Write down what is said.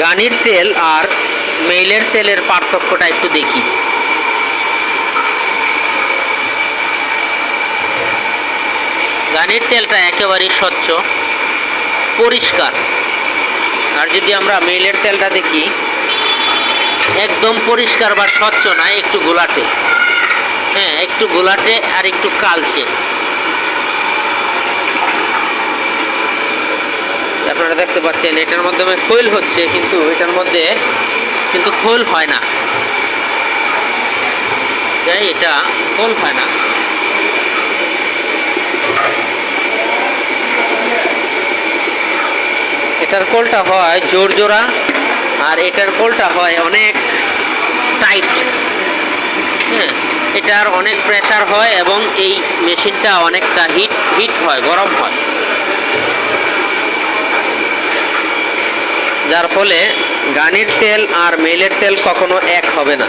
গানির তেল আর মেইলের তেলের পার্থক্যটা একটু দেখি। গানির তেলটা একেবারেই স্বচ্ছ, পরিষ্কার। আর যদি আমরা মেইলের তেলটা দেখি, একদম পরিষ্কার বা স্বচ্ছ না, একটু গোলাটে। হ্যাঁ একটু গোলাটে আর একটু কালচে। আপনারা দেখতে পাচ্ছেন, এটার মাধ্যমে খৈল হচ্ছে, কিন্তু এটার মধ্যে কিন্তু খোল হয় না। যাই, এটা খোল হয় না। এটার কোলটা হয় জোর জোড়া, আর এটার কোলটা হয় অনেক টাইট। হ্যাঁ এটার অনেক প্রেসার হয় এবং এই মেশিনটা অনেকটা হিট হিট হয়, গরম হয়। যার ফলে গানের তেল আর মেলের তেল কখনো এক হবে না।